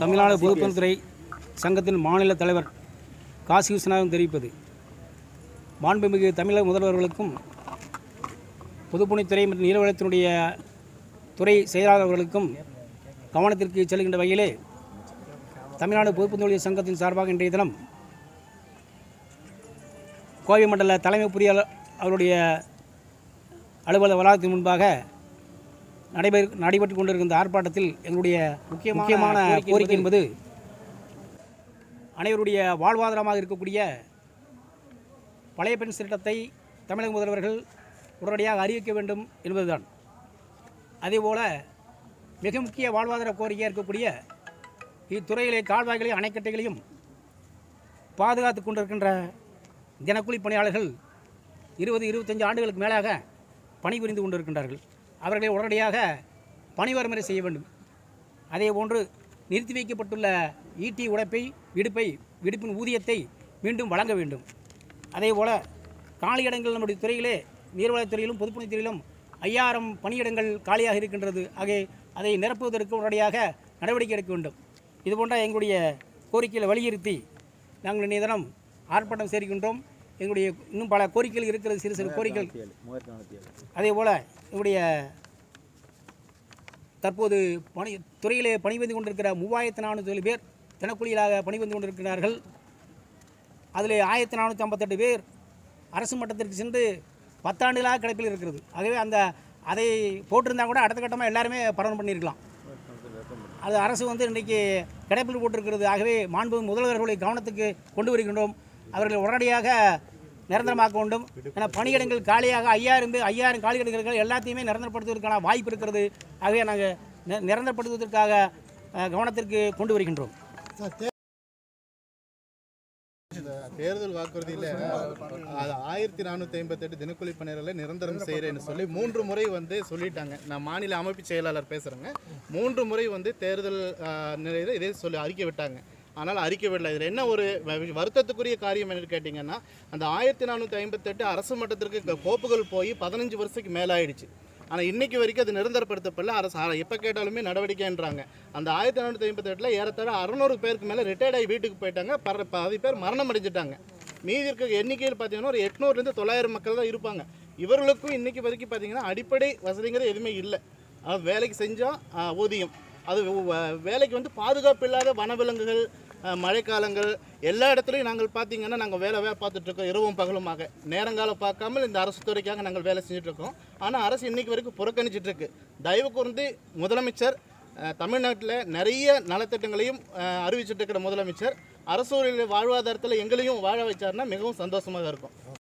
தமிழ்நாடு பொதுப்பணித்துறை சங்கத்தின் மாநில தலைவர் காசி விஸ்வநாதன் தெரிவிப்பது. மாண்புமிகு தமிழக முதல்வர்களுக்கும் பொதுப்பணித்துறை மற்றும் நீர்வளத்தினுடைய துறை செயலாளர்களுக்கும் கவனத்திற்கு செல்கின்ற வகையிலே தமிழ்நாடு பொதுப்பணித்துறை சங்கத்தின் சார்பாக இன்றைய தினம் கோவை மண்டல தலைமை பொறியாளர் அவருடைய அலுவலக வளாகத்தின் முன்பாக நடைபெற நடைபெற்று கொண்டிருக்கின்ற ஆர்ப்பாட்டத்தில் எங்களுடைய முக்கிய முக்கியமான கோரிக்கை என்பது அனைவருடைய வாழ்வாதாரமாக இருக்கக்கூடிய பழைய பெண் திட்டத்தை தமிழக முதல்வர்கள் உடனடியாக அறிவிக்க வேண்டும் என்பதுதான். அதேபோல மிக முக்கிய வாழ்வாதார கோரிக்கையாக இருக்கக்கூடிய இத்துறையிலே கால்வாய்களையும் அணைக்கட்டைகளையும் பாதுகாத்து கொண்டிருக்கின்ற தினக்கூலி பணியாளர்கள் இருபது இருபத்தஞ்சு ஆண்டுகளுக்கு மேலாக பணிபுரிந்து கொண்டிருக்கின்றார்கள். அவர்களை உடனடியாக பணிவரமுறை செய்ய வேண்டும். அதே போன்று நிறுத்தி வைக்கப்பட்டுள்ள ஈட்டி உடைப்பை விடுப்பை விடுப்பின் ஊதியத்தை மீண்டும் வழங்க வேண்டும். அதே போல் காலியிடங்கள் நம்முடைய துறையிலே நீர்வளத்துறையிலும் பொதுப்பணித்துறையிலும் ஐயாயிரம் பணியிடங்கள் காலியாக இருக்கின்றது. ஆகிய அதை நிரப்புவதற்கு உடனடியாக நடவடிக்கை எடுக்க வேண்டும். இதுபோன்ற எங்களுடைய கோரிக்கையில் வலியுறுத்தி நாங்கள் இன்றைய தினம் ஆர்ப்பாட்டம் சேர்க்கின்றோம். எங்களுடைய இன்னும் பல கோரிக்கைகள் இருக்கிறது சிறு சிறு கோரிக்கைகள். அதே போல் எங்களுடைய தற்போது பணி துறையிலே பணிபுரிந்து கொண்டிருக்கிற மூவாயிரத்து நானூற்றி பேர் தினக்கூலிகளாக பணிபுரிந்து கொண்டிருக்கிறார்கள். அதில் ஆயிரத்தி நானூற்றி ஐம்பத்தெட்டு பேர் அரசு மட்டத்திற்கு சென்று பத்தாண்டுகளாக கிடைப்பில் இருக்கிறது. ஆகவே அந்த அதை போட்டிருந்தா கூட அடுத்த கட்டமாக எல்லாருமே பரவல் பண்ணியிருக்கலாம். அது அரசு வந்து இன்றைக்கு கிடைப்பில் போட்டிருக்கிறது. ஆகவே மாண்பு முதல்வர்களுடைய கவனத்துக்கு கொண்டு வருகின்றோம். அவர்கள் உடனடியாக நிரந்தரமாக்க வேண்டும் ஏன்னா பணியிடங்கள் காலியாக ஐயாயிரம் பேர் ஐயாயிரம் காலியிடங்கள் எல்லாத்தையுமே நிரந்தரப்படுத்துவதற்கான வாய்ப்பு இருக்கிறது. ஆகவே நாங்கள் நிரந்தரப்படுத்துவதற்காக கவனத்திற்கு கொண்டு வருகின்றோம். தேர்தல் வாக்குறுதியில் ஆயிரத்தி நானூற்றி ஐம்பத்தெட்டு தினக்கூலி பணியாளர்களை நிரந்தரம் செய்கிறேன்னு சொல்லி மூன்று முறை வந்து சொல்லிட்டாங்க. நான் மாநில அமைப்பு செயலாளர் பேசுகிறேங்க மூன்று முறை வந்து தேர்தல் நிலையில் இதே சொல்லி அறிக்கை விட்டாங்க. ஆனால் அறிக்கை இதில் என்ன ஒரு வருத்தத்துக்குரிய காரியம் என்னன்னு கேட்டிங்கன்னா அந்த ஆயிரத்தி நானூற்றி ஐம்பத்தெட்டு அரசு மட்டத்திற்கு கோப்புகள் போய் பதினஞ்சு வருஷத்துக்கு மேலே ஆயிடுச்சு ஆனால் இன்றைக்கு வரைக்கும் அது நிரந்தரப்படுத்தப்படல. அரசு எப்போ கேட்டாலுமே நடவடிக்கைன்றாங்க. அந்த ஆயிரத்தி நானூற்றி ஐம்பத்தெட்டில் ஏறத்தாழ அறநூறு பேருக்கு மேலே ரிட்டையர்ட் ஆகி வீட்டுக்கு போயிட்டாங்க. பர பாதி பேர் மரணம் அடைஞ்சிட்டாங்க. மீதி இருக்க எண்ணிக்கையில் பார்த்தீங்கன்னா ஒரு எட்நூறுலேருந்து தொள்ளாயிரம் மக்கள் தான் இருப்பாங்க. இவர்களுக்கும் இன்னைக்கு வரைக்கும் பார்த்தீங்கன்னா அடிப்படை வசதிங்கிறது எதுவுமே இல்லை. அது வேலைக்கு செஞ்சால் ஊதியம். அது வேலைக்கு வந்து பாதுகாப்பு இல்லாத வனவிலங்குகள் மழைக்காலங்கள் எல்லா இடத்துலையும் நாங்கள் பார்த்தீங்கன்னா நாங்கள் வேலை வே பார்த்துட்ருக்கோம் இரவும் பகலுமாக. நேரங்காலம் பார்க்காமல் இந்த அரசு துறைக்காக நாங்கள் வேலை செஞ்சுட்ருக்கோம். ஆனால் அரசு இன்றைக்கி வரைக்கும் புறக்கணிச்சிட்ருக்கு. தயவு கூர்ந்து முதலமைச்சர் தமிழ்நாட்டில் நிறைய நலத்திட்டங்களையும் அறிவிச்சிட்டு இருக்கிற முதலமைச்சர் அரசு வாழ்வாதாரத்தில் எங்களையும் வாழ வச்சார்னா மிகவும் சந்தோஷமாக இருக்கும்.